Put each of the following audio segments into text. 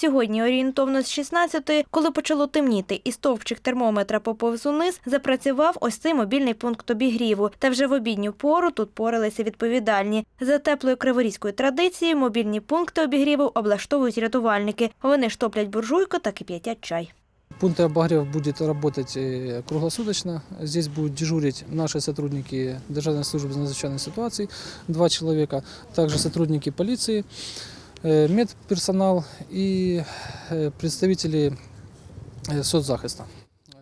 Сьогодні орієнтовно з 16-ї, коли почало темніти і стовпчик термометра поповз униз, запрацював ось цей мобільний пункт обігріву. Та вже в обідню пору тут поралися відповідальні. За теплою криворізькою традицією мобільні пункти обігріву облаштовують рятувальники. Вони штоплять буржуйку та кип'ятять чай. Пункт обогрев будет работать э, круглосуточно. Здесь будут дежурить наши сотрудники Державной службы надзвычайных ситуаций, два человека, также сотрудники полиции, э, Медперсонал и э, представители э, соцзахиста.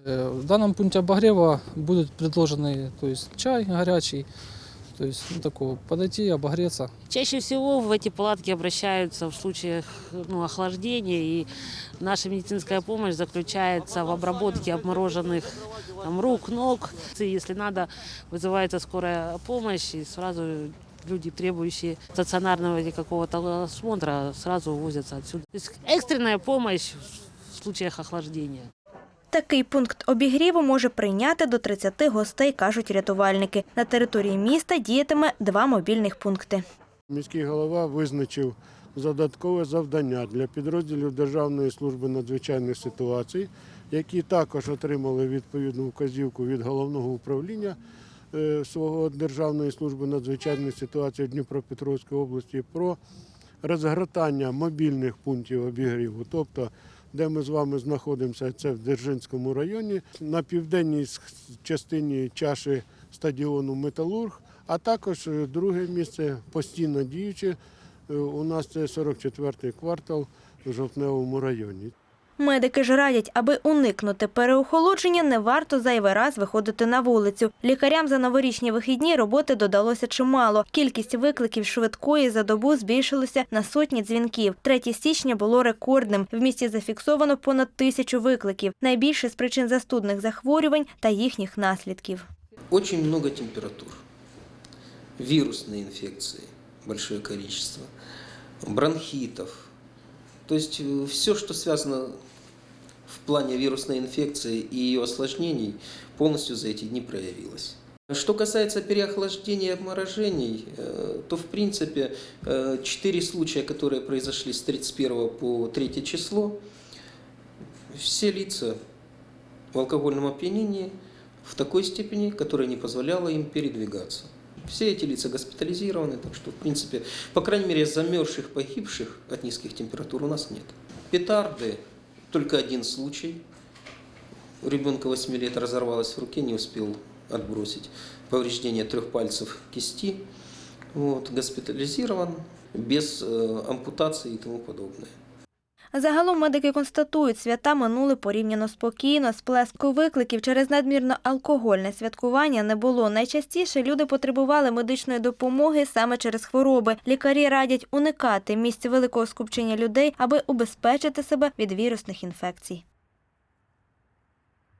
Э, В данном пункте обогрева будут предложены то есть, чай горячий, то есть ну, такого, подойти, обогреться. Чаще всего в эти палатки обращаются в случаях ну, охлаждения, и наша медицинская помощь заключается в обработке обмороженных там, рук, ног. И если надо, вызывается скорая помощь, и сразу люди, требующие стационарного или какого-то осмотра, сразу увозятся отсюда. То есть экстренная помощь в случаях охлаждения. Такий пункт обігріву може прийняти до 30 гостей, кажуть рятувальники. На території міста діятиме два мобільних пункти. Міський голова визначив додаткове завдання для підрозділів Державної служби надзвичайних ситуацій, які також отримали відповідну вказівку від головного управління свого Державної служби надзвичайних ситуацій Дніпропетровської області про розгортання мобільних пунктів обігріву. Тобто, де ми з вами знаходимося, це в Держинському районі, на південній частині чаші стадіону Металург, а також е, друге місце постійно діюче. е, У нас це 44-й квартал в Жовтневому районі. Медики ж радять, аби уникнути переохолодження, не варто зайвий раз виходити на вулицю. Лікарям за новорічні вихідні роботи додалося чимало. Кількість викликів швидкої за добу збільшилася на сотні дзвінків. 3 січня було рекордним. В місті зафіксовано понад тисячу викликів. Найбільше з причин застудних захворювань та їхніх наслідків. Очень много температур, вирусные инфекции, большое количество, бронхитов. То есть все, что связано в плане вирусной инфекции и ее осложнений, полностью за эти дни проявилось. Что касается переохлаждения и обморожений, э, то в принципе э, четыре случая, которые произошли с 31 по 3 число, все лица в алкогольном опьянении в такой степени, которая не позволяла им передвигаться. Все эти лица госпитализированы, так что, в принципе, по крайней мере, замерзших, погибших от низких температур у нас нет. Петарды, только один случай. У ребенка 8 лет разорвалась в руке, не успел отбросить. Повреждение трех пальцев кисти. Вот, госпитализирован, без э, ампутации и тому подобное. Загалом медики констатують, свята минули порівняно спокійно. Сплеску викликів через надмірно алкогольне святкування не було. Найчастіше люди потребували медичної допомоги саме через хвороби. Лікарі радять уникати місць великого скупчення людей, аби убезпечити себе від вірусних інфекцій.